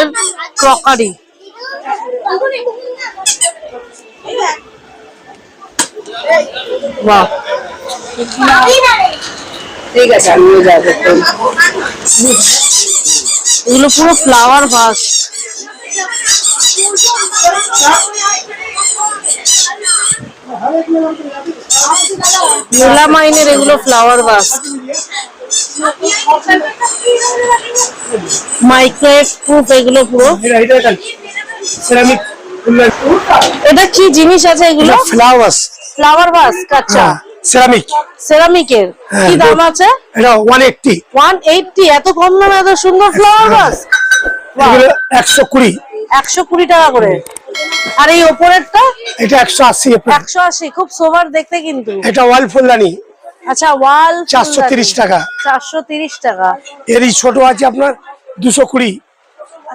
এর ক্রকারি। বাহ। ঠিক আছে আমিও যাব। এগুলো পুরো ফ্লাওয়ার ভাস মেলামাইনের এগুলো ফ্লাওয়ার ভাস মাইক্রোওয়েভ প্রুফ এগুলো পুরো। এটা কি জিনিস আছে এগুলো? ফ্লাওয়ার্স ফ্লাওয়ার ভাস কাঁচা সিরামিক সেরামিকের হ্যাঁ, কি দাম আছে? এটা ওয়ান এইটটি ওয়ান এইটটি এত কম দামে এত সুন্দর ফ্লাওয়ার ভাস এগুলো একশো কুড়ি। একশো কুড়ি টাকা করে। আর এই ওপরেরটা? এটা একশো আশি একশো আশি খুব সোবার দেখতে কিন্তু। এটা ওয়াল ফুলদানি। আচ্ছা ওয়াল 430 টাকা। চারশো তিরিশ টাকা। এরই ছোট আছে আপনার? দুশো কুড়ি।